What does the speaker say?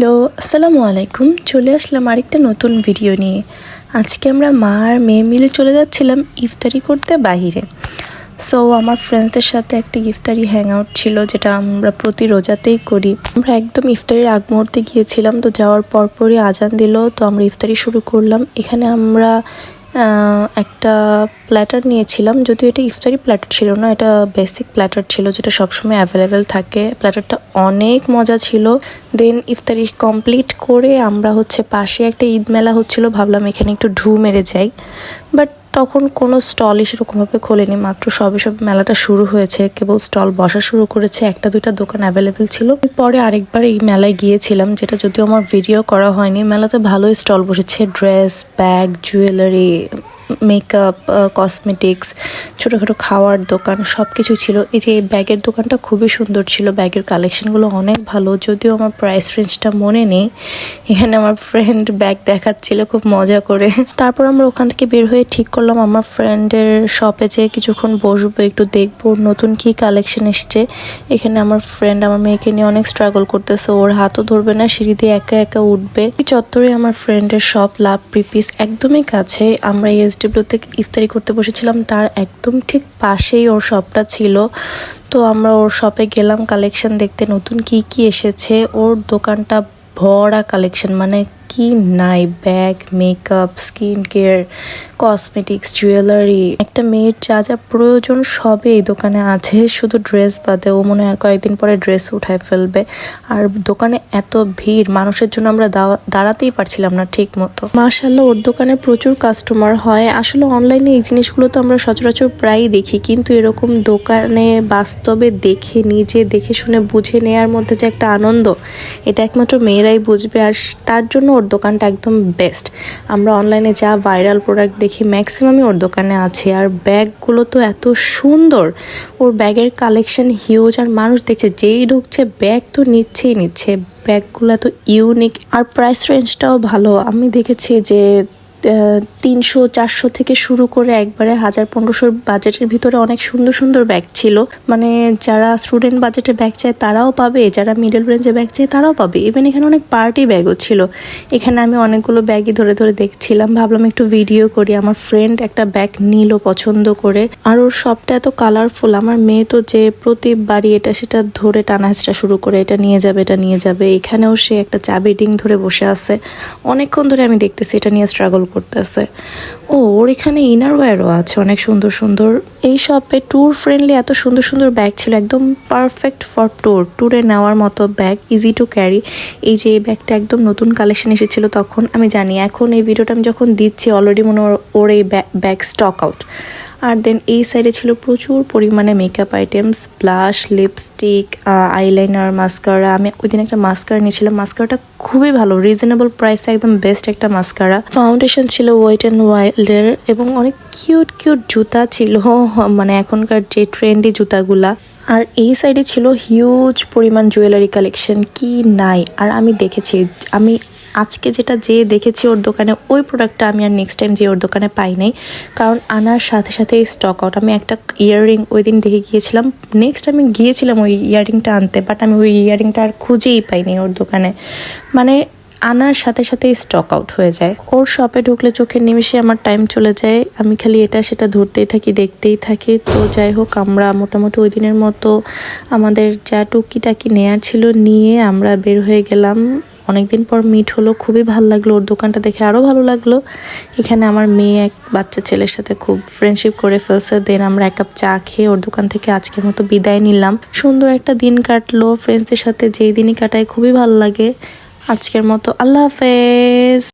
Hello, আসসালামু আলাইকুম। চলে আসলাম আরেকটা নতুন ভিডিও নিয়ে। আজকে আমরা মা আর মেয়ে মিলে চলে যাচ্ছিলাম ইফতারি করতে বাহিরে। সো আমার ফ্রেন্ডসদের সাথে একটা ইফতারি হ্যাং আউট ছিল, যেটা আমরা প্রতি রোজাতেই করি। আমরা একদম ইফতারির আগ মুহূর্তে গিয়েছিলাম, তো যাওয়ার পরপরই আজান দিল, তো আমরা ইফতারি শুরু করলাম। এখানে আমরা একটা প্ল্যাটার নিয়েছিলাম, যদিও এটা ইফতারি প্ল্যাটার ছিল না, এটা বেসিক প্ল্যাটার ছিল যেটা সবসময় অ্যাভেলেবেল থাকে। প্ল্যাটারটা অনেক মজা ছিল। দেন ইফতারি কমপ্লিট করে আমরা হচ্ছে পাশে একটা ঈদ মেলা হচ্ছিল, ভাবলাম এখানে একটু ঢু মেরে যাই। বাট তখন কোনো স্টলই সেরকমভাবে খোলেনি, মাত্র সবে সব মেলাটা শুরু হয়েছে। কেবল স্টল বসা শুরু করেছে, একটা দুইটা দোকান অ্যাভেলেবেল ছিল। পরে আরেকবার এই মেলায় গিয়েছিলাম, যেটা যদিও আমার ভিডিও করা হয়নি। মেলাতে ভালোই স্টল বসেছে, dress, bag, jewellery makeup cosmetics ছোটোখাটো খাওয়ার দোকান সব কিছু ছিল। এই যে এই ব্যাগের দোকানটা খুবই সুন্দর ছিল, ব্যাগের কালেকশনগুলো অনেক ভালো। যদিও আমার প্রাইস রেঞ্জটা মনে নেই, এখানে আমার ফ্রেন্ড ব্যাগ দেখাচ্ছিল, খুব মজা করে। তারপর আমরা ওখান থেকে বের হয়ে ঠিক করলাম, আমার ফ্রেন্ডের শপে যেয়ে কিছুক্ষণ বসবো, একটু দেখব, নতুন কি কালেকশন এসছে। এখানে আমার ফ্রেন্ড আমার মেয়েকে নিয়ে অনেক স্ট্রাগল করতেছে, ওর হাতও ধরবে না, সিঁড়ি দিয়ে একা একা উঠবে। চত্বরে আমার ফ্রেন্ডের শপ লাভ প্রিপিস একদমই কাছে আমরা এসডব্লিউতে ইফতারি করতে বসেছিলাম, তার একদম ঠিক পাশেই ওর শপটা ছিল। তো আমরা ওর শপে গেলাম, কালেকশন দেখতে, নতুন কি কি এসেছে, ওর দোকানটা ভরা কালেকশন মানে কি নাই bag makeup skin care cosmetics jewellery একটা মেয়ের যা যা প্রয়োজন সবই এই দোকানে আছে। শুধু ড্রেস বাদে ও মনে হয় কয়েকদিন পরে ড্রেস উঠায় ফেলবে। আর দোকানে এত ভিড়, মানুষের জন্য আমরা দাঁড়াতেই পারছিলাম না ঠিক মতো। মাশাল্লাহ ওর দোকানে প্রচুর কাস্টমার হয়। আসলে অনলাইনে এই জিনিসগুলো তো আমরা সচরাচর প্রায়ই দেখি। কিন্তু এরকম দোকানে বাস্তবে দেখে, নিজে দেখে শুনে, বুঝে নেয়ার মধ্যে যে একটা আনন্দ, এটা একমাত্র মেয়েরাই বুঝবে। আর তার জন্য ওর দোকানটা একদম বেস্ট আমরা অনলাইনে যা ভাইরাল প্রোডাক্ট দেখি ম্যাক্সিমামই ওর দোকানে আছে। আর ব্যাগগুলো তো এত সুন্দর। ওর ব্যাগের কালেকশন হিউজ আর মানুষ দেখছে, যেই ঢুকছে ব্যাগ তো নিচ্ছেই নিচ্ছে। ব্যাগগুলো এত ইউনিক আর প্রাইস রেঞ্জটাও ভালো। আমি দেখেছি যে তিনশো, চারশো থেকে শুরু করে একবারে হাজার পনেরোশোর বাজেটের ভিতরে অনেক সুন্দর সুন্দর ব্যাগ ছিল। মানে যারা স্টুডেন্ট বাজেটে ব্যাগ চায় তারাও পাবে, যারা মিডল রেঞ্জে ব্যাগ চায় তারাও পাবে। ইভেন এখানে অনেক পার্টি ব্যাগও ছিল। এখানে আমি অনেকগুলো ব্যাগই ধরে ধরে দেখছিলাম। ভাবলাম একটু ভিডিও করি। আমার ফ্রেন্ড একটা ব্যাগ নিল পছন্দ করে। আর ওর সবটা এত কালারফুল আমার মেয়ে তো যে প্রতিবারই এটা সেটা ধরে টানা হেঁচড়া শুরু করে, এটা নিয়ে যাবে, এটা নিয়ে যাবে। এখানেও সে একটা চাবি ডিং ধরে বসে আছে। অনেকক্ষণ ধরে আমি দেখতেছি এটা নিয়ে স্ট্রাগল করতেছে। ও ওর এখানে ইনার ওয়্যারও আছে, অনেক সুন্দর সুন্দর। এই শপে ট্যুর ফ্রেন্ডলি এত সুন্দর সুন্দর ব্যাগ ছিল, একদম পারফেক্ট ফর ট্যুর ট্যুরে নেওয়ার মতো ব্যাগ ইজি টু ক্যারি এই যে এই ব্যাগটা একদম নতুন কালেকশন এসেছিল তখন, আমি জানি। এখন এই ভিডিওটা আমি যখন দিচ্ছি অলরেডি মনে ওর এই ব্যাগ স্টক আউট আর দেন এই সাইডে ছিল প্রচুর পরিমাণে makeup items blush lipstick eyeliner mascara আমি ওই দিন একটা মাস্কারা নিয়েছিলাম। মাস্কারাটা খুবই ভালো রিজনেবল প্রাইসে একদম বেস্ট একটা মাস্কারা ফাউন্ডেশন ছিল ওয়াইট অ্যান্ড ওয়াইল্ডের এবং অনেক কিউট কিউট জুতা ছিল মানে এখনকার যে ট্রেন্ডি জুতাগুলা। আর এই সাইডে ছিল হিউজ পরিমাণ জুয়েলারি কালেকশন কি নাই। আর আমি দেখেছি, আমি আজকে যেটা যে দেখেছি ওর দোকানে, ওই প্রোডাক্টটা আমি আর নেক্সট টাইম যে ওর দোকানে পাই নাই। কারণ আনার সাথে সাথে স্টক আউট আমি একটা ইয়াররিং ওই দিন দেখে গিয়েছিলাম। নেক্সট আমি গিয়েছিলাম ওই ইয়াররিংটা আনতে বাট আমি ওই ইয়াররিংটা আর খুঁজেই পাইনি ওর দোকানে। মানে আনার সাথে সাথে স্টক আউট হয়ে যায়। ওর শপে ঢুকলে চোখের নিমিষে আমার টাইম চলে যায়। আমি খালি এটা সেটা ধরতেই থাকি, দেখতেই থাকি। তো যাই হোক, আমরা মোটামুটি ওই দিনের মতো আমাদের যা টুকিটাকি নেয়ার ছিল নিয়ে আমরা বের হয়ে গেলাম। অনেকদিন পর মিট হলো, খুবই ভালো লাগল। ওর দোকানটা দেখে আরও ভালো লাগল। এখানে আমার মেয়ে, এক বাচ্চা ছেলের সাথে খুব ফ্রেন্ডশিপ করে ফেলছে। দেন আমরা এক কাপ চা খেয়ে ওর দোকান থেকে আজকের মতো বিদায় নিলাম। সুন্দর একটা দিন কাটলো। ফ্রেন্ডসদের সাথে যেই দিনই কাটায় খুবই ভালো লাগে। আজকের মতো আল্লাহ হাফেজ।